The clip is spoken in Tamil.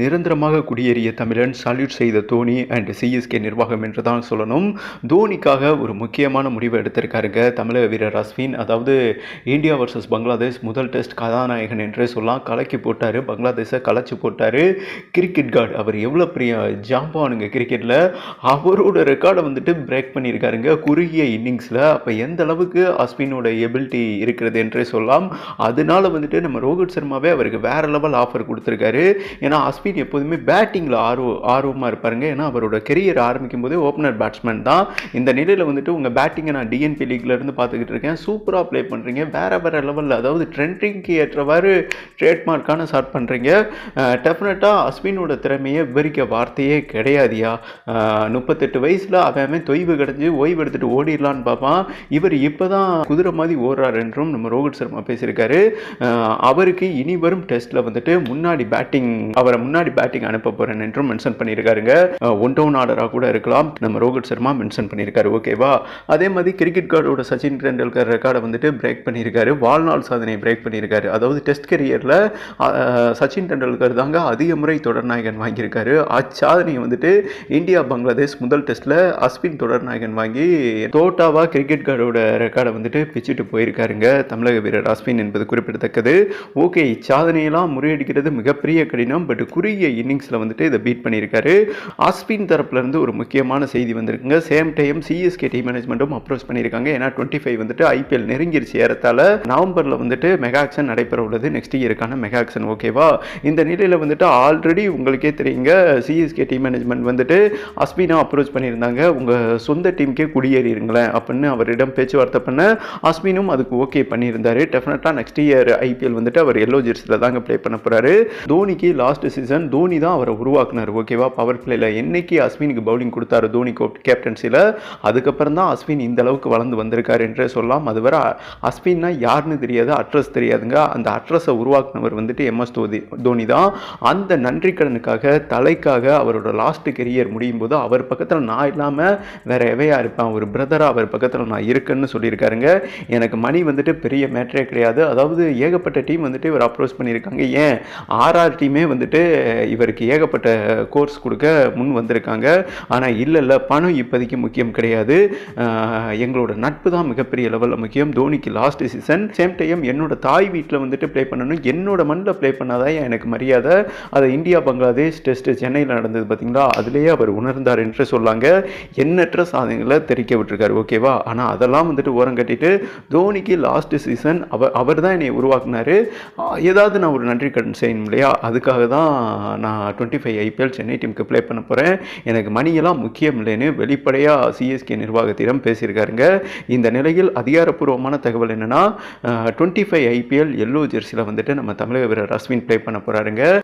நிரந்தரமாக குடியேறிய தமிழன் சல்யூட் செய்த தோனி அண்ட் சிஎஸ்கே நிர்வாகம் என்று தான் சொல்லணும். தோனிக்காக ஒரு முக்கியமான முடிவை எடுத்திருக்காருங்க தமிழக வீரர் அஸ்வின். அதாவது இந்தியா வர்சஸ் பங்களாதேஷ் முதல் டெஸ்ட் கதாநாயகன் என்றே சொல்லலாம். கலக்கி போட்டார் பங்களாதேஷை கலைச்சி போட்டார். கிரிக்கெட் கார்டு அவர் எவ்வளோ பெரிய ஜாம்பானுங்க கிரிக்கெட்டில் அவரோட ரெக்கார்டை வந்துட்டு பிரேக் பண்ணியிருக்காருங்க. குறுகிய இன்னிங்ஸில் அப்போ எந்த அளவுக்கு அஸ்வினோட எபிலிட்டி இருக்கிறது என்றே சொல்லலாம். அதனால வந்துட்டு நம்ம ரோஹித் சர்மாவே அவருக்கு வேற லெவல் ஆஃபர் கொடுத்துருக்காரு. ஏன்னா அஸ்வின் எப்போதுமே பேட்டிங்கில் ஆர்வ ஆர்வமாக இருப்பாருங்க. ஏன்னா அவரோட கெரியர் ஆரம்பிக்கும் போதே ஓப்பனர் பேட்ஸ்மேன் தான். இந்த நிலையில் வந்துட்டு உங்கள் பேட்டிங்கை நான் டிஎன்பி லீக்லேருந்து பார்த்துக்கிட்டு இருக்கேன். சூப்பராக ப்ளே பண்ணுறீங்க வேற வேறு லெவலில் அதாவது ட்ரெண்டிங்க்கு ஏற்றவாறு ட்ரேட்மார்க்கான ஸ்டார்ட் பண்ணுறீங்க டெஃபினட்டாக அஸ்வினோட திறமையை விவரிக்க வார்த்தையே கிடையாதியா. முப்பத்தெட்டு வயசில் அவன் தொய்வு கிடஞ்சி ஓய்வு எடுத்துட்டு ஓடிடலான்னு பார்ப்பான். இவர் இப்போ தான் குதிரை மாதிரி ஓடுறார் என்றும் நம்ம ரோஹித் சர்மா பேசியிருக்காரு. அவருக்கு இனி வரும் டெஸ்ட்டில் வந்துட்டு முன்னாடி பேட்டிங் அவரை முன்னாடி முன்னாடி பேட்டிங் அனுப்ப போகிறேன் என்றும் மென்ஷன் பண்ணியிருக்காருங்க. ஒன் டவுன் ஆர்டராக கூட இருக்கலாம். நம்ம ரோஹித் சர்மா மென்ஷன் பண்ணியிருக்காரு ஓகேவா அதே மாதிரி கிரிக்கெட் கார்டோட சச்சின் டெண்டுல்கர் ரெக்கார்டை வந்துட்டு பிரேக் பண்ணியிருக்காரு. வாழ்நாள் சாதனையை பிரேக் பண்ணியிருக்காரு. அதாவது டெஸ்ட் கரியரில் சச்சின் டெண்டுல்கர் தாங்க அதிக முறை தொடர்நாயகன் வாங்கியிருக்காரு. அச்சாதனையை வந்துட்டு இந்தியா பங்களாதேஷ் முதல் டெஸ்ட்டில் அஸ்வின் தொடர்நாயகன் வாங்கி தோட்டாவாக கிரிக்கெட் கார்டோட ரெக்கார்டை வந்துட்டு பிச்சுட்டு போயிருக்காருங்க. தமிழக வீரர் அஸ்வின் என்பது குறிப்பிடத்தக்கது. ஓகே இச்சாதனையெல்லாம் முறியடிக்கிறது மிகப்பெரிய கடினம் பட் குறுகிய இன்னிங்ஸில் வந்துட்டு இதை பீட் பண்ணியிருக்காரு. அஸ்வின் தரப்புல இருந்து ஒரு முக்கியமான செய்தி வந்திருக்குங்க. சேம் டைம் சிஎஸ்கே டீம் மேனேஜ்மெண்ட்டும் அப்ரோச் பண்ணியிருக்காங்க. ஏன்னா டுவெண்ட்டி ஃபைவ் வந்துட்டு ஐபிஎல் நெருங்கிருச்சு. ஏறத்தால நவம்பரில் வந்துட்டு மெகாக்ஷன் நடைபெற உள்ளது. நெக்ஸ்ட் இயருக்கான மெகாக்ஷன் ஓகேவா இந்த நிலையில் வந்துட்டு ஆல்ரெடி உங்களுக்கே தெரியுங்க. சிஎஸ்கே டீம் மேனேஜ்மெண்ட் வந்துட்டு அஸ்பினா அப்ரோச் பண்ணியிருந்தாங்க. உங்கள் சொந்த டீமுக்கே குடியேறிடுங்களேன் அப்படின்னு அவரிடம் பேச்சுவார்த்தை பண்ண அஸ்வினும் அதுக்கு ஓகே பண்ணியிருந்தாரு. டெஃபினட்டாக நெக்ஸ்ட் இயர் ஐபிஎல் வந்துட்டு அவர் எல்லோ ஜெர்சியில் தாங்க ப்ளே பண்ண போகிறாரு தோனிக்கு லாஸ்ட் சீசன் தோனி தான் அவரை உருவாக்குனார் ஓகேவா பவர் பிளேயில் என்னைக்கு அஸ்வினுக்கு பவுலிங் கொடுத்தாரு தோனி கேப்டன்சியில் அதுக்கப்புறம் தான் அஸ்வின் இந்த அளவுக்கு வளர்ந்து வந்திருக்காரு என்றே சொல்லலாம். அதுவரை அஸ்வின்னா யாருன்னு தெரியாது அட்ரஸ் தெரியாதுங்க. அந்த அட்ரஸை உருவாக்குனவர் வந்துட்டு எம்எஸ் தோதி தோனி தான். அந்த நன்றி கடனுக்காக தலைக்காக அவரோட லாஸ்ட் கெரியர் முடியும் போது அவர் பக்கத்தில் நான் இல்லாமல் வேற எவையாக இருப்பேன்? ஒரு பிரதராக அவர் பக்கத்தில் நான் இருக்கேன்னு சொல்லியிருக்காருங்க. எனக்கு மணி வந்துட்டு பெரிய மேட்ரே கிடையாது. அதாவது ஏகப்பட்ட டீம் வந்துட்டு இவர் அப்ரோச் பண்ணியிருக்காங்க. ஏன்? ஆர்ஆர் டீமே வந்துட்டு இவருக்கு ஏகப்பட்ட கோர்ஸ் கொடுக்க முன் வந்திருக்காங்க. ஆனால் இல்லை இல்லை பணம் இப்போதைக்கு முக்கியம் கிடையாது. எங்களோட நட்பு தான் மிகப்பெரிய லெவலில் முக்கியம். தோனிக்கு லாஸ்ட் சீசன் சேம் டைம் என்னோட தாய் வீட்டில் வந்துட்டு ப்ளே பண்ணணும். என்னோட மண்ணில் ப்ளே பண்ணாதான் எனக்கு மரியாதை. அதை இந்தியா பங்களாதேஷ் டெஸ்ட் சென்னையில் நடந்தது பார்த்தீங்களா? அதுலேயே அவர் உணர்ந்தார் என்று சொல்லாங்க. எண்ணற்ற சாதனைகளை தெரிவிக்க விட்டுருக்காரு ஓகேவா ஆனால் அதெல்லாம் வந்துட்டு ஓரம் கட்டிட்டு தோனிக்கு லாஸ்ட் சீசன் அவர் அவர் தான் என்னை உருவாக்குனாரு. ஏதாவது நான் ஒரு நன்றி கடன் செய்யணும் இல்லையா? அதுக்காக தான் நான் டுவெண்ட்டி ஃபைவ் ஐபிஎல் சென்னை டீமுக்கு ப்ளே பண்ண போகிறேன் எனக்கு மணியெல்லாம் முக்கியம் இல்லைன்னு வெளிப்படையாக சிஎஸ்கே நிர்வாகத்திடம் பேசியிருக்காருங்க. இந்த நிலையில் அதிகாரப்பூர்வமான தகவல் என்னென்னா டுவெண்ட்டி ஃபைவ் ஐபிஎல் எல்லோ ஜெர்சியில் வந்துட்டு நம்ம தமிழக வீரர் அஸ்வின் ப்ளே பண்ண போகிறாருங்க